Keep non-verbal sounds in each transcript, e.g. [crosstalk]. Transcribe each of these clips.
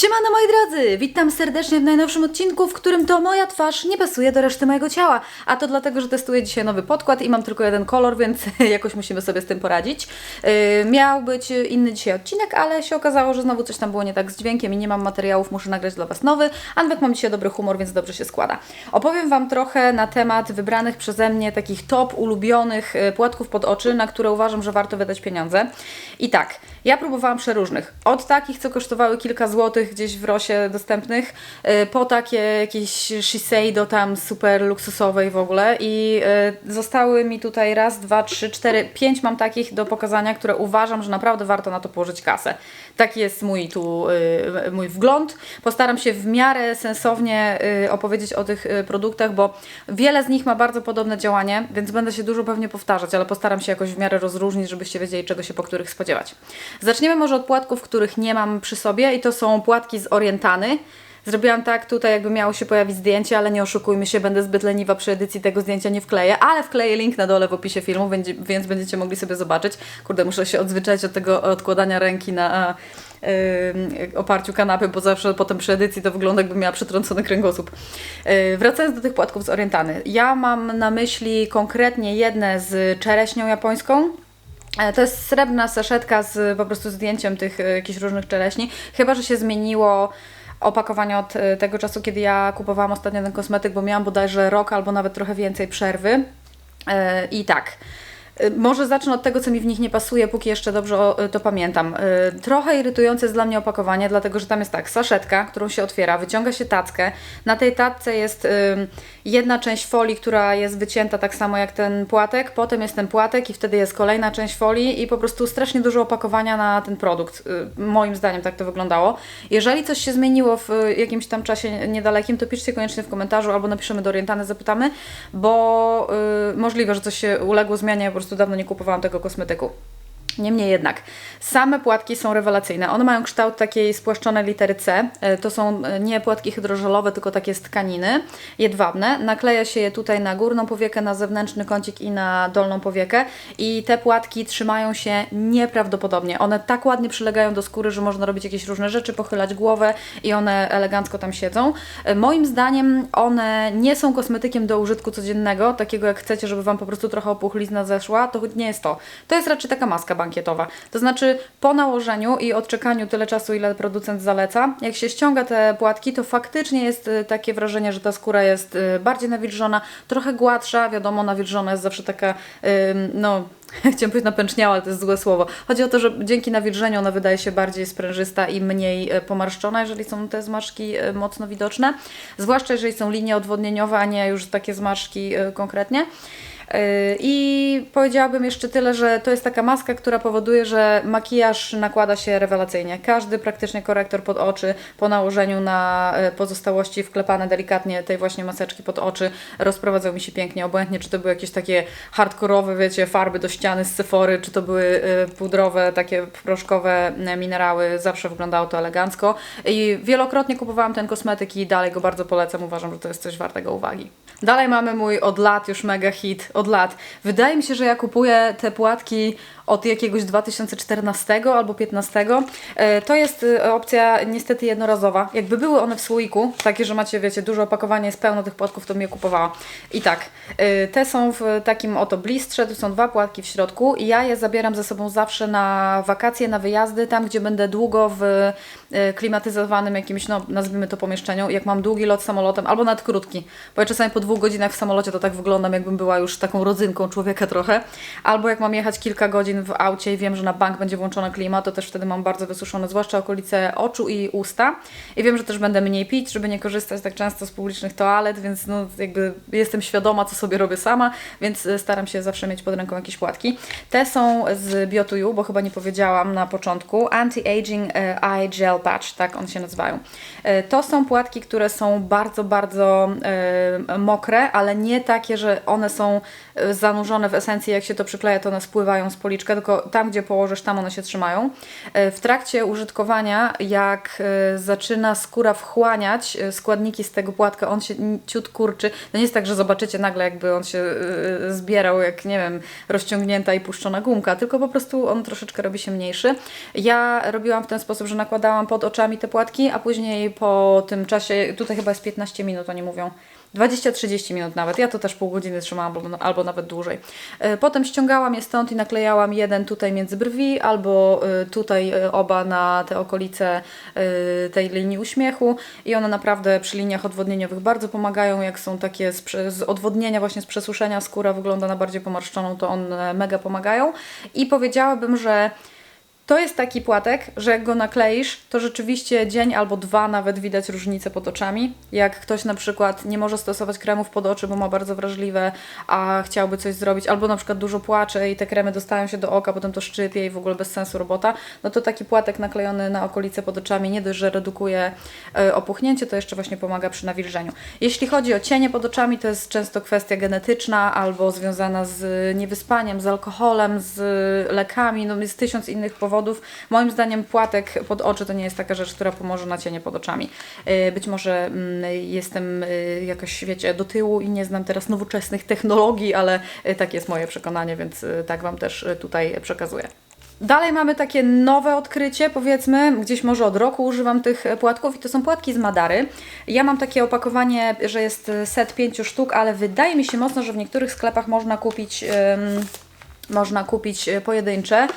Siemano moi drodzy, witam serdecznie w najnowszym odcinku, w którym to moja twarz nie pasuje do reszty mojego ciała. A to dlatego, że testuję dzisiaj nowy podkład i mam tylko jeden kolor, więc [laughs] jakoś musimy sobie z tym poradzić. Yy, miał być inny dzisiaj odcinek, ale się okazało, że znowu coś tam było nie tak z dźwiękiem i nie mam materiałów, muszę nagrać dla Was nowy. Anwek mam dzisiaj dobry humor, więc dobrze się składa. Opowiem Wam trochę na temat wybranych przeze mnie takich top ulubionych yy, płatków pod oczy, na które uważam, że warto wydać pieniądze. I tak, ja próbowałam przeróżnych. Od takich, co kosztowały kilka złotych gdzieś w Rosie dostępnych, y, po takie jakieś Shiseido tam super luksusowej w ogóle i y, zostały mi tutaj raz, dwa, trzy, cztery, pięć mam takich do pokazania, które uważam, że naprawdę warto na to położyć kasę. Taki jest mój tu y, mój wgląd. Postaram się w miarę sensownie opowiedzieć o tych produktach, bo wiele z nich ma bardzo podobne działanie, więc będę się dużo pewnie powtarzać, ale postaram się jakoś w miarę rozróżnić, żebyście wiedzieli, czego się po których spodziewać. Zaczniemy może od płatków, których nie mam przy sobie i to są płatki z Orientany. Zrobiłam tak tutaj, jakby miało się pojawić zdjęcie, ale nie oszukujmy się, będę zbyt leniwa przy edycji tego zdjęcia, nie wkleję, ale wkleję link na dole w opisie filmu, więc będziecie mogli sobie zobaczyć. Kurde, muszę się odzwyczaić od tego odkładania ręki na yy, oparciu kanapy, bo zawsze potem przy edycji to wygląda jakby miała przetrącony kręgosłup. Yy, wracając do tych płatków z Orientany. Ja mam na myśli konkretnie jedne z czereśnią japońską, E, to jest srebrna saszetka z po prostu zdjęciem tych e, jakichś różnych czereśni. Chyba, że się zmieniło opakowanie od e, tego czasu, kiedy ja kupowałam ostatnio ten kosmetyk, bo miałam bodajże rok albo nawet trochę więcej przerwy. I tak. Y, może zacznę od tego, co mi w nich nie pasuje, póki jeszcze dobrze y, to pamiętam. Y, trochę irytujące jest dla mnie opakowanie, dlatego że tam jest tak, saszetka, którą się otwiera, wyciąga się tackę. Na tej tacce jest jedna część folii, która jest wycięta tak samo jak ten płatek, potem jest ten płatek i wtedy jest kolejna część folii i po prostu strasznie dużo opakowania na ten produkt. Moim zdaniem tak to wyglądało. Jeżeli coś się zmieniło w jakimś tam czasie niedalekim, to piszcie koniecznie w komentarzu albo napiszemy do Orientany, zapytamy, bo możliwe, że coś się uległo zmianie po prostu prostu dawno nie kupowałam tego kosmetyku. Niemniej jednak, same płatki są rewelacyjne. One mają kształt takiej spłaszczonej litery C. E, to są e, nie płatki hydrożelowe, tylko takie z tkaniny jedwabne. Nakleja się je tutaj na górną powiekę, na zewnętrzny kącik i na dolną powiekę. I te płatki trzymają się nieprawdopodobnie. One tak ładnie przylegają do skóry, że można robić jakieś różne rzeczy, pochylać głowę i one elegancko tam siedzą. E, moim zdaniem one nie są kosmetykiem do użytku codziennego, takiego jak chcecie, żeby Wam po prostu trochę opuchlizna zeszła. To nie jest to. To jest raczej taka maska To znaczy po nałożeniu i odczekaniu tyle czasu, ile producent zaleca, jak się ściąga te płatki, to faktycznie jest y, takie wrażenie, że ta skóra jest y, bardziej nawilżona, trochę gładsza, wiadomo, nawilżona jest zawsze taka, no [laughs] chciałam powiedzieć napęczniała, ale to jest złe słowo. Chodzi o to, że dzięki nawilżeniu ona wydaje się bardziej sprężysta i mniej e, pomarszczona, jeżeli są te zmarszczki e, mocno widoczne. Zwłaszcza jeżeli są linie odwodnieniowe, a nie już takie zmarszczki e, konkretnie. Yy, I powiedziałabym jeszcze tyle, że to jest taka maska, która powoduje, że makijaż nakłada się rewelacyjnie. Każdy praktycznie korektor pod oczy po nałożeniu na yy, pozostałości wklepane delikatnie tej właśnie maseczki pod oczy rozprowadzał mi się pięknie, obojętnie czy to były jakieś takie hardkorowe, wiecie, farby do ściany z Sephory, czy to były yy, pudrowe, takie proszkowe minerały, zawsze wyglądało to elegancko. I wielokrotnie kupowałam ten kosmetyk i dalej go bardzo polecam, uważam, że to jest coś wartego uwagi. Dalej mamy mój od lat już mega hit, od lat. Wydaje mi się, że ja kupuję te płatki od jakiegoś 2014 albo 2015. E, to jest e, opcja niestety jednorazowa. Jakby były one w słoiku, takie, że macie, wiecie, duże opakowanie, jest pełno tych płatków, to bym je kupowała. I tak, e, te są w takim oto blistrze, tu są dwa płatki w środku i ja je zabieram ze sobą zawsze na wakacje, na wyjazdy, tam gdzie będę długo w klimatyzowanym jakimś, no nazwijmy to pomieszczeniu, jak mam długi lot samolotem, albo nawet krótki, bo ja czasami po dwóch godzinach w samolocie to tak wyglądam, jakbym była już taką rodzynką człowieka trochę, albo jak mam jechać kilka godzin w aucie i wiem, że na bank będzie włączona klima, to też wtedy mam bardzo wysuszone, zwłaszcza okolice oczu i usta. I wiem, że też będę mniej pić, żeby nie korzystać tak często z publicznych toalet, więc no jakby jestem świadoma, co sobie robię sama, więc e, staram się zawsze mieć pod ręką jakieś płatki. Te są z Biotuju, bo chyba nie powiedziałam na początku. Anti-Aging e, Eye Gel Patch, tak one się nazywają. E, to są płatki, które są bardzo, bardzo mokre, ale nie takie, że one są zanurzone w esencji, jak się to przykleja, to one spływają z policzka troszeczkę, tylko tam, gdzie położysz, tam one się trzymają. E, W trakcie użytkowania, jak e, zaczyna skóra wchłaniać e, składniki z tego płatka, on się ciut kurczy. To nie jest tak, że zobaczycie nagle, jakby on się zbierał, jak nie wiem, rozciągnięta i puszczona gumka, tylko po prostu on troszeczkę robi się mniejszy. Ja robiłam w ten sposób, że nakładałam pod oczami te płatki, a później po tym czasie, tutaj chyba jest 15 minut, oni mówią. 20-30 minut nawet. Ja to też pół godziny trzymałam, albo, albo nawet dłużej. Potem ściągałam je stąd i naklejałam jeden tutaj między brwi, albo e, tutaj e, oba na te okolice e, tej linii uśmiechu. I one naprawdę przy liniach odwodnieniowych bardzo pomagają. Jak są takie z, z odwodnienia, właśnie z przesuszenia, skóra wygląda na bardziej pomarszczoną, to one mega pomagają. I powiedziałabym, że to jest taki płatek, że jak go nakleisz, to rzeczywiście dzień albo dwa nawet widać różnicę pod oczami. Jak ktoś na przykład nie może stosować kremów pod oczy, bo ma bardzo wrażliwe, a chciałby coś zrobić, albo na przykład dużo płacze i te kremy dostają się do oka, potem to szczypie i w ogóle bez sensu robota, no to taki płatek naklejony na okolice pod oczami nie dość, że redukuje e, opuchnięcie, to jeszcze właśnie pomaga przy nawilżeniu. Jeśli chodzi o cienie pod oczami, to jest często kwestia genetyczna albo związana z niewyspaniem, z alkoholem, z lekami, no jest tysiąc innych powodów. Moim zdaniem płatek pod oczy to nie jest taka rzecz, która pomoże na cienie pod oczami. Yy, Być może mm, jestem yy, jakoś, wiecie, do tyłu i nie znam teraz nowoczesnych technologii, ale yy, tak jest moje przekonanie, więc yy, tak Wam też yy, tutaj przekazuję. Dalej mamy takie nowe odkrycie, powiedzmy, gdzieś może od roku używam tych e, płatków i to są płatki z Madary. Ja mam takie opakowanie, że jest e, set pięciu sztuk, ale wydaje mi się mocno, że w niektórych sklepach można kupić, em, można kupić e, pojedyncze.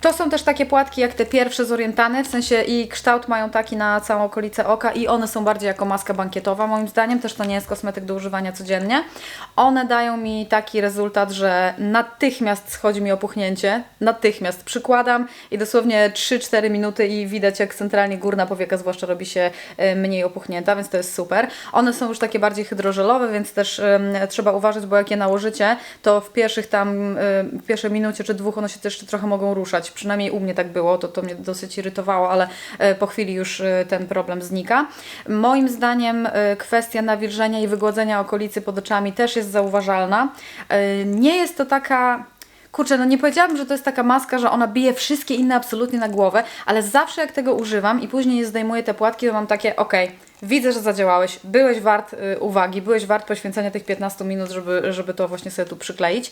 To są też takie płatki jak te pierwsze z w sensie i kształt mają taki na całą okolicę oka i one są bardziej jako maska bankietowa moim zdaniem, też to nie jest kosmetyk do używania codziennie. One dają mi taki rezultat, że natychmiast schodzi mi opuchnięcie, natychmiast przykładam i dosłownie 3-4 minuty i widać jak centralnie górna powieka zwłaszcza robi się e, mniej opuchnięta, więc to jest super. One są już takie bardziej hydrożelowe, więc też trzeba uważać, bo jak je nałożycie, to w pierwszych tam, em, w pierwszej minucie czy dwóch one się też trochę mogą ruszać. Przynajmniej u mnie tak było, to, to mnie dosyć irytowało, ale e, po chwili już e, ten problem znika. Moim zdaniem e, kwestia nawilżenia i wygładzenia okolicy pod oczami też jest zauważalna. Nie jest to taka Kurczę, no nie powiedziałabym, że to jest taka maska, że ona bije wszystkie inne absolutnie na głowę, ale zawsze jak tego używam i później zdejmuję te płatki, to mam takie, okej, widzę, że zadziałałeś, byłeś wart y, uwagi, byłeś wart poświęcenia tych 15 minut, żeby, żeby to właśnie sobie tu przykleić.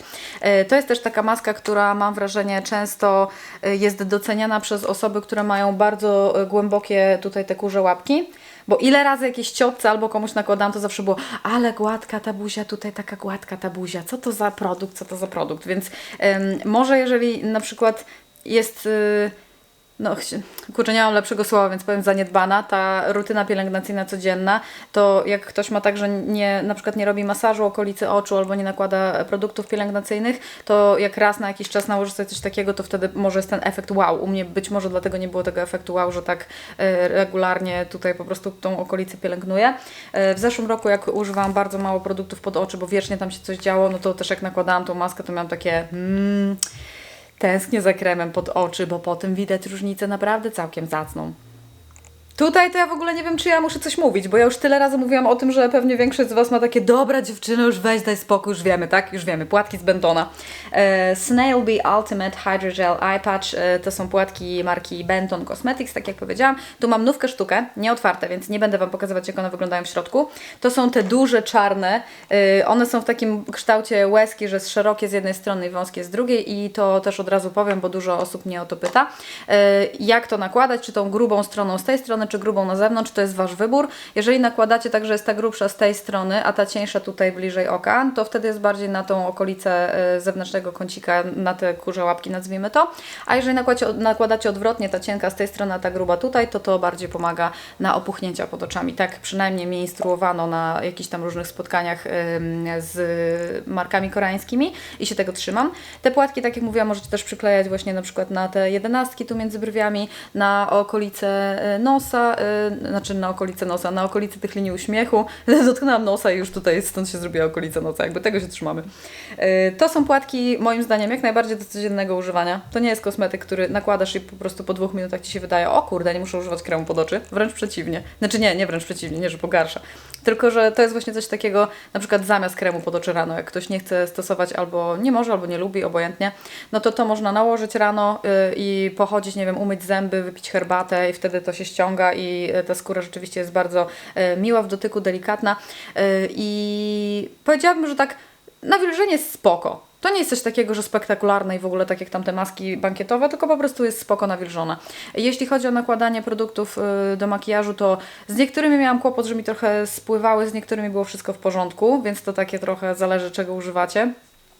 Y, to jest też taka maska, która mam wrażenie często y, jest doceniana przez osoby, które mają bardzo y, głębokie tutaj te kurze łapki. Bo ile razy jakieś ciotce albo komuś nakładałam, to zawsze było, ale gładka ta buzia, tutaj taka gładka ta buzia, co to za produkt, co to za produkt. Więc em, może jeżeli na przykład jest, y, no kurczę, nie mam lepszego słowa, więc powiem zaniedbana, ta rutyna pielęgnacyjna codzienna, to jak ktoś ma tak, że nie, na przykład nie robi masażu okolicy oczu albo nie nakłada produktów pielęgnacyjnych, to jak raz na jakiś czas nałoży sobie coś takiego, to wtedy może jest ten efekt wow. U mnie być może dlatego nie było tego efektu wow, że tak e, regularnie tutaj po prostu tą okolicę pielęgnuję. E, W zeszłym roku jak używałam bardzo mało produktów pod oczy, bo wiecznie tam się coś działo, no to też jak nakładałam tą maskę, to miałam takie mm, tęsknię za kremem pod oczy, bo po tym widać różnicę naprawdę całkiem zacną. Tutaj to ja w ogóle nie wiem, czy ja muszę coś mówić, bo ja już tyle razy mówiłam o tym, że pewnie większość z Was ma takie dobra dziewczyno, już weź, daj spokój, już wiemy, tak? Już wiemy, płatki z Bentona. E, Snail Ultimate Hydrogel Eye Patch e, to są płatki marki Benton Cosmetics, tak jak powiedziałam. Tu mam nówkę sztukę, nieotwarte, więc nie będę Wam pokazywać, jak one wyglądają w środku. To są te duże, czarne. E, one są w takim kształcie łezki, że szerokie z jednej strony i wąskie z drugiej i to też od razu powiem, bo dużo osób mnie o to pyta. E, jak to nakładać, czy tą grubą stroną z tej strony, czy grubą na zewnątrz, to jest Wasz wybór. Jeżeli nakładacie tak, że jest ta grubsza z tej strony, a ta cieńsza tutaj bliżej oka, to wtedy jest bardziej na tą okolicę e, zewnętrznego kącika, na te kurze łapki nazwijmy to. A jeżeli nakładacie, odwrotnie, ta cienka z tej strony, a ta gruba tutaj, to to bardziej pomaga na opuchnięcia pod oczami. Tak przynajmniej mnie instruowano na jakichś tam różnych spotkaniach z markami koreańskimi i się tego trzymam. Te płatki, tak jak mówiłam, możecie też przyklejać właśnie na przykład na te jedenastki tu między brwiami, na okolice y, nosa, nosa, y, znaczy na okolice nosa, na okolicy tych linii uśmiechu. [laughs] Dotknęłam nosa i już tutaj stąd się zrobiła okolica nosa, jakby tego się trzymamy. Y, to są płatki moim zdaniem jak najbardziej do codziennego używania. To nie jest kosmetyk, który nakładasz i po prostu po dwóch minutach Ci się wydaje, o kurde, nie muszę używać kremu pod oczy. Wręcz przeciwnie. Znaczy nie, nie wręcz przeciwnie, nie, że pogarsza. Tylko, że to jest właśnie coś takiego, na przykład zamiast kremu pod oczy rano, jak ktoś nie chce stosować albo nie może, albo nie lubi, obojętnie, no to to można nałożyć rano y, i pochodzić, nie wiem, umyć zęby, wypić herbatę i wtedy to się ściąga i y, ta skóra rzeczywiście jest bardzo y, miła w dotyku, delikatna y, i powiedziałabym, że tak nawilżenie jest spoko. To nie jest coś takiego, że spektakularne i w ogóle tak jak tamte maski bankietowe, tylko po prostu jest spoko nawilżona. Jeśli chodzi o nakładanie produktów do makijażu, to z niektórymi miałam kłopot, że mi trochę spływały, z niektórymi było wszystko w porządku, więc to takie trochę zależy czego używacie.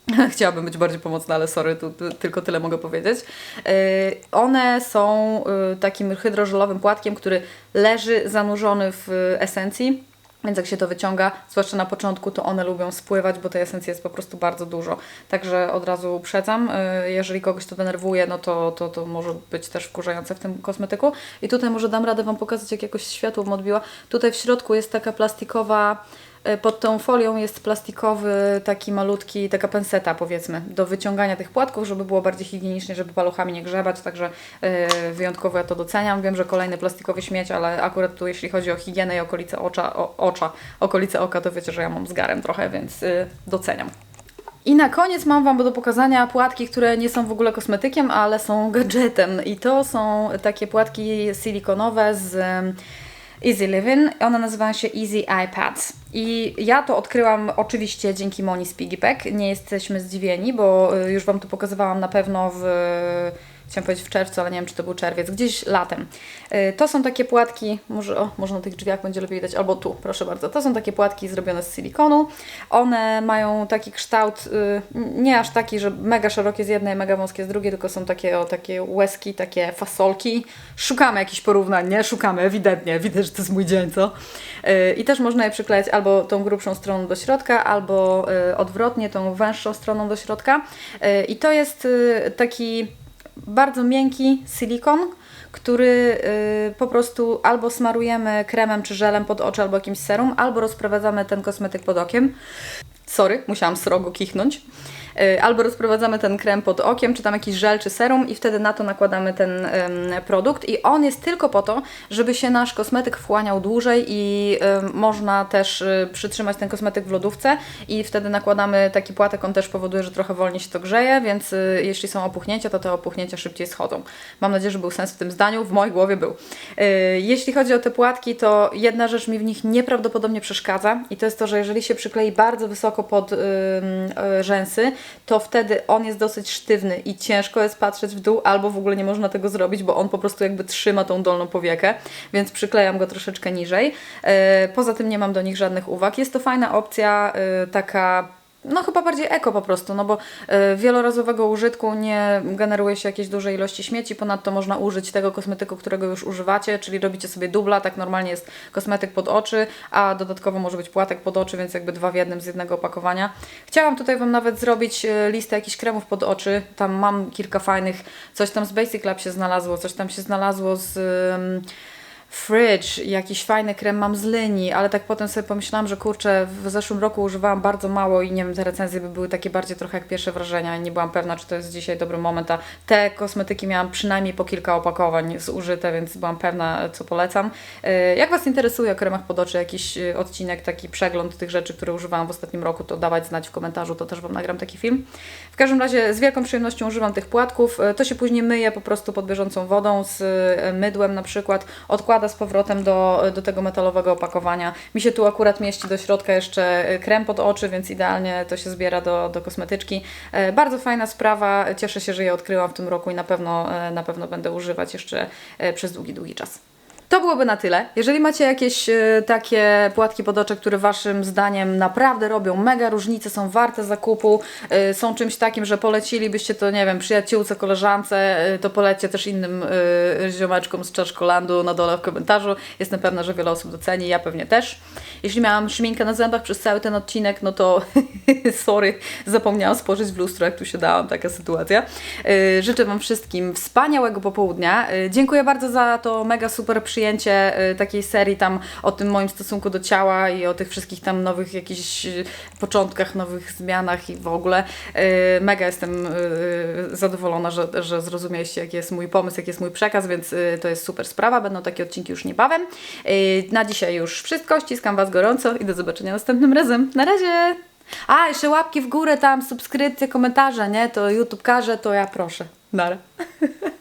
[laughs] Chciałabym być bardziej pomocna, ale sorry, tu, tu, tylko tyle mogę powiedzieć. Yy, one są yy, takim hydrożelowym płatkiem, który leży zanurzony w esencji. Więc jak się to wyciąga, zwłaszcza na początku, to one lubią spływać, bo tej esencji jest po prostu bardzo dużo. Także od razu uprzedzam, y, jeżeli kogoś to denerwuje, no to, to, to może być też wkurzające w tym kosmetyku. I tutaj może dam radę Wam pokazać, jak jakoś światło odbiła. Tutaj w środku jest taka plastikowa pod tą folią jest plastikowy, taki malutki, taka penseta powiedzmy, do wyciągania tych płatków, żeby było bardziej higienicznie, żeby paluchami nie grzebać, także yy, wyjątkowo ja to doceniam. Wiem, że kolejny plastikowy śmieć, ale akurat tu jeśli chodzi o higienę i okolice ocza, o, ocza, okolice oka, to wiecie, że ja mam z garem trochę, więc yy, doceniam. I na koniec mam Wam do pokazania płatki, które nie są w ogóle kosmetykiem, ale są gadżetem. I to są takie płatki silikonowe z Easy Living. One nazywają się Easy iPads. I ja to odkryłam oczywiście dzięki Moni z Piggy Pack. Nie jesteśmy zdziwieni, bo y, już Wam to pokazywałam na pewno w chciałam powiedzieć w czerwcu, ale nie wiem, czy to był czerwiec, gdzieś latem. Y, To są takie płatki, może, o, może na tych drzwiach będzie lepiej widać, albo tu, proszę bardzo. To są takie płatki zrobione z silikonu. One mają taki kształt, y, nie aż taki, że mega szerokie z jednej, mega wąskie z drugiej, tylko są takie, o, takie łezki, takie fasolki. Szukamy jakichś porównań, nie? Szukamy, ewidentnie, widać, że to jest mój dzień, co? Y, I też można je przyklejać albo tą grubszą stroną do środka, albo odwrotnie, tą węższą stroną do środka. I to jest taki bardzo miękki silikon, który y, po prostu albo smarujemy kremem czy żelem pod oczy, albo jakimś serum, albo rozprowadzamy ten kosmetyk pod okiem. Sorry, musiałam srogo kichnąć. Y, Albo rozprowadzamy ten krem pod okiem, czy tam jakiś żel, czy serum i wtedy na to nakładamy ten produkt. I on jest tylko po to, żeby się nasz kosmetyk wchłaniał dłużej i można też y, przytrzymać ten kosmetyk w lodówce i wtedy nakładamy taki płatek, on też powoduje, że trochę wolniej się to grzeje, więc y, jeśli są opuchnięcia, to te opuchnięcia szybciej schodzą. Mam nadzieję, że był sens w tym zdaniu, w mojej głowie był. Jeśli chodzi o te płatki, to jedna rzecz mi w nich nieprawdopodobnie przeszkadza i to jest to, że jeżeli się przyklei bardzo wysoko pod rzęsy, to wtedy on jest dosyć sztywny i ciężko jest patrzeć w dół, albo w ogóle nie można tego zrobić, bo on po prostu jakby trzyma tą dolną powiekę, więc przyklejam go troszeczkę niżej. E, Poza tym nie mam do nich żadnych uwag. Jest to fajna opcja, e, taka no chyba bardziej eko po prostu, no bo y, wielorazowego użytku nie generuje się jakiejś dużej ilości śmieci, ponadto można użyć tego kosmetyku, którego już używacie, czyli robicie sobie dubla, tak normalnie jest kosmetyk pod oczy, a dodatkowo może być płatek pod oczy, więc jakby dwa w jednym z jednego opakowania. Chciałam tutaj Wam nawet zrobić y, listę jakichś kremów pod oczy, tam mam kilka fajnych, coś tam z Basic Lab się znalazło, coś tam się znalazło z... Fridge, jakiś fajny krem mam z linii, ale tak potem sobie pomyślałam, że kurczę, w zeszłym roku używałam bardzo mało i nie wiem, te recenzje by były takie bardziej trochę jak pierwsze wrażenia i nie byłam pewna, czy to jest dzisiaj dobry moment, a te kosmetyki miałam przynajmniej po kilka opakowań zużyte, więc byłam pewna, co polecam. Yy, Jak Was interesuje o kremach pod oczy, jakiś yy, odcinek, taki przegląd tych rzeczy, które używałam w ostatnim roku, to dawać znać w komentarzu, to też Wam nagram taki film. W każdym razie z wielką przyjemnością używam tych płatków, Yy, to się później myje po prostu pod bieżącą wodą z mydłem na przykład, odkłada z powrotem do, do tego metalowego opakowania. Mi się tu akurat mieści do środka jeszcze y, krem pod oczy, więc idealnie to się zbiera do, do kosmetyczki. E, Bardzo fajna sprawa, cieszę się, że je odkryłam w tym roku i na pewno, e, na pewno będę używać jeszcze e, przez długi, długi czas. To byłoby na tyle. Jeżeli macie jakieś e, takie płatki pod oczy, które Waszym zdaniem naprawdę robią mega różnicę, są warte zakupu, e, są czymś takim, że polecilibyście to, nie wiem, przyjaciółce, koleżance, e, to polećcie też innym ziomeczkom z Czaszkolandu na dole w komentarzu. Jestem pewna, że wiele osób doceni, ja pewnie też. Jeśli miałam szminkę na zębach przez cały ten odcinek, no to [laughs] sorry, zapomniałam spojrzeć w lustro, jak tu się dałam, taka sytuacja. Życzę Wam wszystkim wspaniałego popołudnia. Dziękuję bardzo za to mega super przyjemne przyjęcie y, takiej serii tam o tym moim stosunku do ciała i o tych wszystkich tam nowych jakichś y, początkach, nowych zmianach i w ogóle. Y, Mega jestem zadowolona, że, że zrozumieliście jaki jest mój pomysł, jaki jest mój przekaz, więc to jest super sprawa. Będą takie odcinki już niebawem. Na dzisiaj już wszystko. Ściskam Was gorąco i do zobaczenia następnym razem. Na razie! A, jeszcze łapki w górę tam, subskrypcje, komentarze, nie? To YouTube każe, to ja proszę. Nara. [laughs]